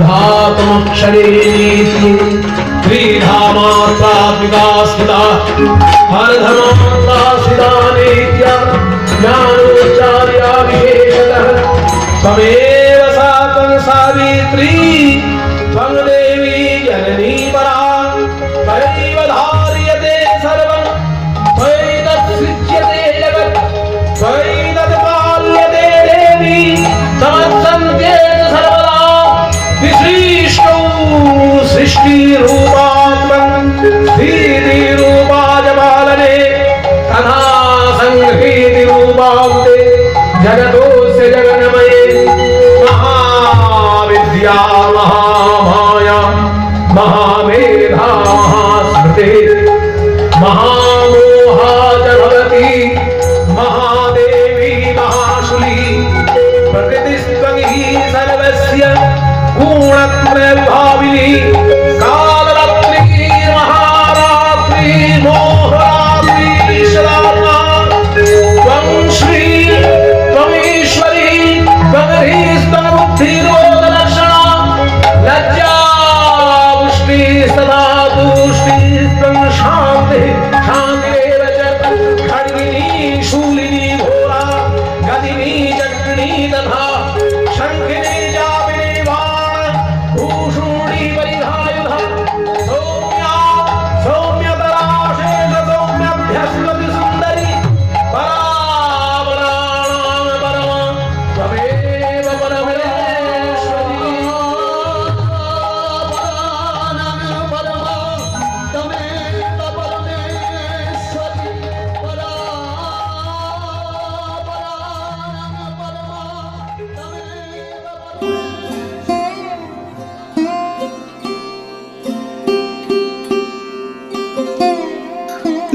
महात्मक्षरे नीति त्रिधामात्मात्मिका स्थिता जगतो से जगन्मये महाविद्या महामाया महामेर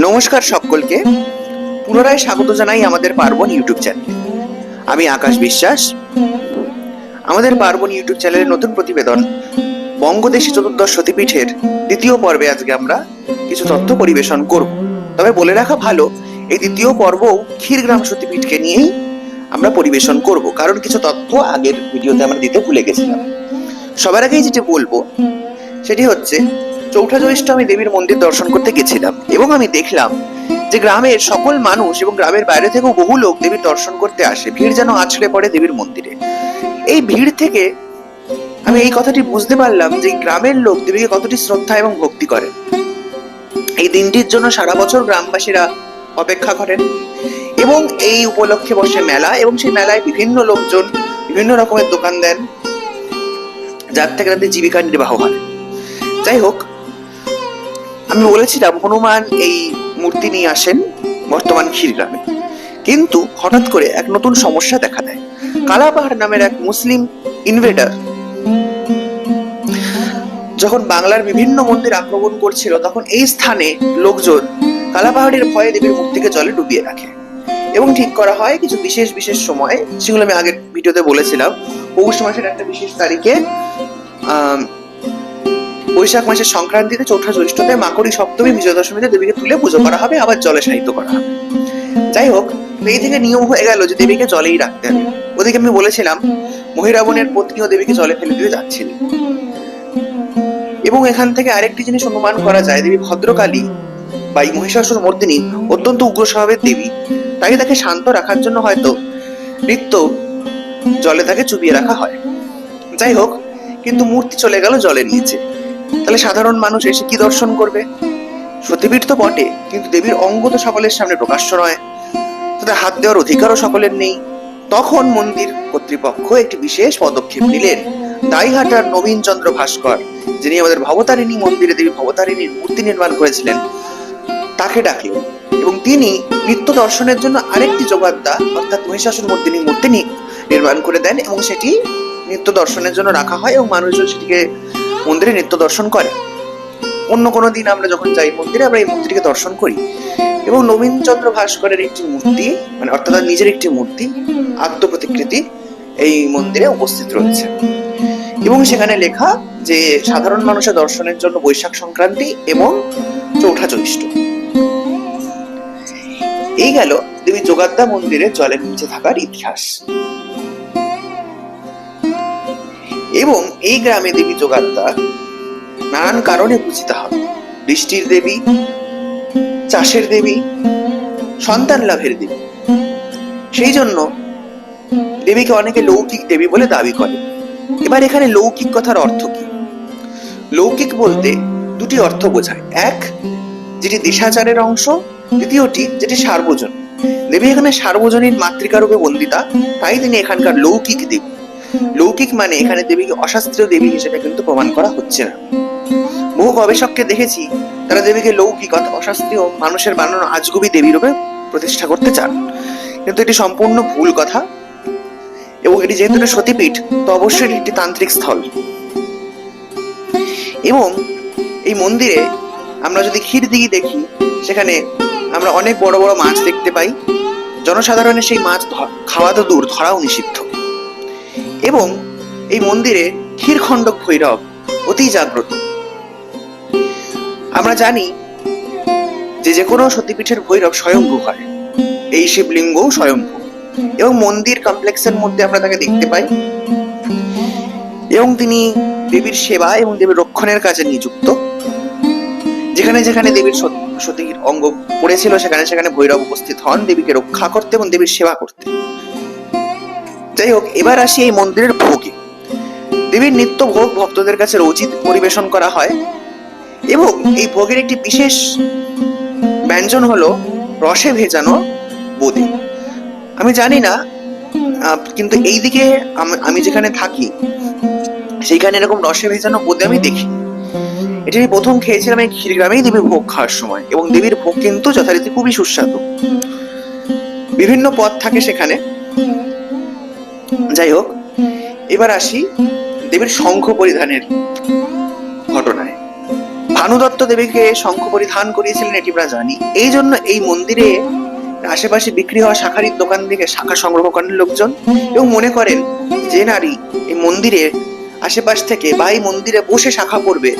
নমস্কার সকলকে। পুনরায় স্বাগত জানাই আমাদের পার্বণ ইউটিউব চ্যানেলে। আমি আকাশ বিশ্বাস। আমাদের পার্বণ ইউটিউব চ্যানেলের নতুন প্রতিবেদন বঙ্গদেশী চতুর্দশ সতীপীঠের দ্বিতীয় পর্বে আজকে আমরা কিছু তথ্য পরিবেশন করব। তবে বলে রাখা ভালো, এই দ্বিতীয় পর্বও ক্ষীরগ্রাম সতীপীঠকে নিয়েই আমরা পরিবেশন করব। কারণ কিছু তথ্য আগের ভিডিওতে আমরা দিতে ভুলে গেছিলাম। সবার আগেই যেটি বলব, সেটি হচ্ছে চৌঠা জ্যৈষ্ঠ আমি দেবীর মন্দির দর্শন করতে গেছিলাম এবং আমি দেখলাম যে গ্রামের সকল মানুষ এবং গ্রামের বাইরে থেকেও বহু লোক দেবীর দর্শন করতে আসে। ভিড় যেন আছড়ে পড়ে দেবীর মন্দিরে। এই ভিড় থেকে আমি এই কথাটি বুঝতে পারলাম যে গ্রামের লোক দেবীকে কতটি শ্রদ্ধা এবং ভক্তি করে এই দিনটির জন্য সারা বছর গ্রামবাসীরা অপেক্ষা করেন এবং এই উপলক্ষে বসে মেলা এবং সেই মেলায় বিভিন্ন লোকজন বিভিন্ন রকমের দোকান দেন, যার থেকে তাদের জীবিকা নির্বাহ হয়। যাই হোক আমি বলেছিলাম, হনুমান এই মূর্তি নিয়ে আসেন বর্তমান ক্ষীরগ্রামে কিন্তু হঠাৎ করে এক নতুন সমস্যা দেখা দেয়। কালাপাহাড় নামের এক মুসলিম ইনভেডার যখন বাংলার বিভিন্ন মন্দির আক্রমণ করছিল, তখন এই স্থানে লোকজন কালাপাহাড়ের ভয়ে দেবীর মূর্তিকে জলে ডুবিয়ে রাখে। এবং ঠিক করা হয় কিছু বিশেষ বিশেষ সময়, সেগুলো আমি আগের ভিডিওতে বলেছিলাম। পৌষ মাসের একটা বিশেষ তারিখে বৈশাখ মাসের সংক্রান্তিতে চৌঠা জ্যৈষ্ঠতে মাকড়ি সপ্তমী বিজয় দশমীতে দেবীকে তুলে পুজো করা হবে, আবার জলে সাহিত্য করা হবে। যাই হোক, এই থেকে নিয়ম হয়ে গেল যে দেবীকে জলেই রাখতে হবে। ওদিকে আমি বলেছিলাম মহিরাবণের পত্নীও দেবীকে জলে ফেলে দিয়ে যাচ্ছিলেন এবং এখান থেকে আরেকটি জিনিস অনুমান করা যায়, দেবী ভদ্রকালী বা এই মহিষাসুর মর্দিনী অত্যন্ত উগ্র স্বভাবের দেবী। তাই তাকে শান্ত রাখার জন্য হয়তো নৃত্য জলে তাকে চুবিয়ে রাখা হয়। যাই হোক, কিন্তু মূর্তি চলে গেল জলের নিচে। তাহলে সাধারণ মানুষ এসে কি দর্শন করবে? সতীপীঠ তো বটে, কিন্তু দেবীর অঙ্গ তো সকলের সামনে প্রকাশ্য নয়। তাদের হাত দেওয়ার অধিকারও সকলের নেই। তখন মন্দির কর্তৃপক্ষ একটি বিশেষ পদক্ষেপ নিলেন, দাইহাটার নবীন চন্দ্র ভাস্কর, যিনি আমাদের ভবতারিণী মন্দিরে দেবী ভবতারিণীর মূর্তি নির্মাণ করেছিলেন। তাকে ডাকলেন এবং তিনি নিত্য দর্শনের জন্য আরেকটি যোগাদ্দা, অর্থাৎ মহিষাসুর মর্দিনী মূর্তি নির্মাণ করে দেন এবং সেটি নিত্য দর্শনের জন্য রাখা হয় এবং মানুষজন সেটিকে মন্দিরে নিত্য দর্শন করে। অন্য কোনো দিন আমরা যখন যাই মন্দিরে, আমরা এই মূর্তিটিকে দর্শন করি। এবং নবীন চন্দ্র ভাস্করের একটি মূর্তি মানে অর্থাৎ নিজের একটি মূর্তি, আত্মপ্রতিকৃতি এই মন্দিরে উপস্থিত রয়েছে। এবং সেখানে লেখা যে, সাধারণ মানুষের দর্শনের জন্য বৈশাখ সংক্রান্তি এবং চৌঠা জ্যৈষ্ঠ। এই গেল দেবী যোগাদ্দা মন্দিরের জলের নিচে থাকার ইতিহাস। এবং এই গ্রামে দেবী যোগাত্তা নানান কারণে পূজিত হবে বৃষ্টির দেবী, চাষের দেবী, সন্তান লাভের দেবী। সেই জন্য দেবীকে অনেকে লৌকিক দেবী বলে দাবি করে। এবার এখানে লৌকিক কথার অর্থ কি? লৌকিক বলতে দুটি অর্থ বোঝায়। এক, যেটি দেশাচারের অংশ। দ্বিতীয়টি, যেটি সার্বজন দেবী এখানে সার্বজনীন মাতৃকারূপে বন্দিতা, তাই তিনি এখানকার লৌকিক দেবী। লৌকিক মানে এখানে দেবীকে অশাস্ত্রীয় দেবী হিসেবে কিন্তু প্রমাণ করা হচ্ছে না। বহু গবেষককে দেখেছি, তারা দেবীকে লৌকিক অর্থাৎ অশাস্ত্রীয় মানুষের বানানো আজগুবি দেবী রূপে প্রতিষ্ঠা করতে চান। কিন্তু এটি সম্পূর্ণ ভুল কথা এবং এটি যেহেতু একটি সতীপীঠ, তো অবশ্যই একটি তান্ত্রিক স্থল। এবং এই মন্দিরে আমরা যদি ক্ষীর দিঘি দেখি, সেখানে আমরা অনেক বড় বড় মাছ দেখতে পাই। জনসাধারণের সেই মাছ খাওয়া তো দূর, ধরাও নিষিদ্ধ। এবং এই মন্দিরে ক্ষীরখণ্ডক ভৈরব অতি জাগ্রত। আমরা জানি যে যে কোনো সতীপীঠের ভৈরব স্বয়ংভূ হয়। এই শিবলিঙ্গও স্বয়ংভূ এবং মন্দির কমপ্লেক্সের মধ্যে আমরা তাকে দেখতে পাই। এবং তিনি দেবীর সেবা এবং দেবীর রক্ষণের কাজে নিযুক্ত। যেখানে যেখানে দেবীর সত- সতীর অঙ্গ পড়েছিল, সেখানে সেখানে ভৈরব উপস্থিত হন, দেবীকে রক্ষা করতে এবং দেবীর সেবা করতে। যাই হোক, এবার আসি এই মন্দিরের ভোগে। দেবীর নিত্য ভোগ ভক্তদের কাছে রচিত পরিবেশন করা হয় এবং এই ভোগের একটি বিশেষ ব্যঞ্জন হলো রসে ভেজানো বোঁদে। আমি জানি না কিন্তু এইদিকে আম- আমি যেখানে থাকি, সেইখানে এরকম রসে ভেজানো বোঁদে আমি দেখি। এটি আমি প্রথম খেয়েছিলাম এই ক্ষীরগ্রামেই দেবীর ভোগ খাওয়ার সময় এবং দেবীর ভোগ কিন্তু যথারীতি খুবই সুস্বাদু। বিভিন্ন পদ থাকে সেখানে। যাই হোক, এবার আসি দেবীর শঙ্খ পরিধানের ঘটনায়। ভানু দত্ত দেবীকে শঙ্খ পরিধান করিয়েছিলেন, এটি আমরা জানি। এই জন্য এই মন্দিরে আশেপাশে বিক্রি হওয়া শাখারির দোকান থেকে শাখা সংগ্রহ করেন লোকজন এবং মনে করেন যে নারী এই মন্দিরের আশেপাশ থেকে বা এই মন্দিরে বসে শাখা পড়বে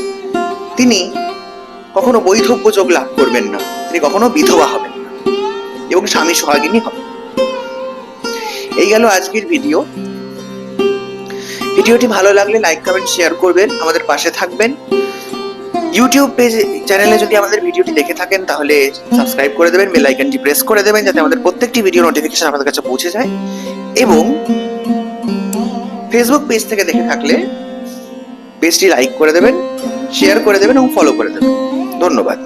তিনি কখনো বৈধব্য যোগ লাভ করবেন না। তিনি কখনো বিধবা হবেন না। এবং স্বামী সোহাগিনী হবেন এই গেল আজকের ভিডিও ভিডিওটি ভালো লাগলে লাইক কমেন্ট শেয়ার করবেন, আমাদের পাশে থাকবেন। ইউটিউব পেজ চ্যানেলে যদি আমাদের ভিডিওটি দেখে থাকেন, তাহলে সাবস্ক্রাইব করে দেবেন বেল আইকনটি প্রেস করে দেবেন, যাতে আমাদের প্রত্যেকটি ভিডিও নোটিফিকেশন আপনাদের কাছে পৌঁছে যায়। এবং ফেসবুক পেজ থেকে দেখে থাকলে পেজটি লাইক করে দেবেন শেয়ার করে দেবেন এবং ফলো করে দেবেন। ধন্যবাদ।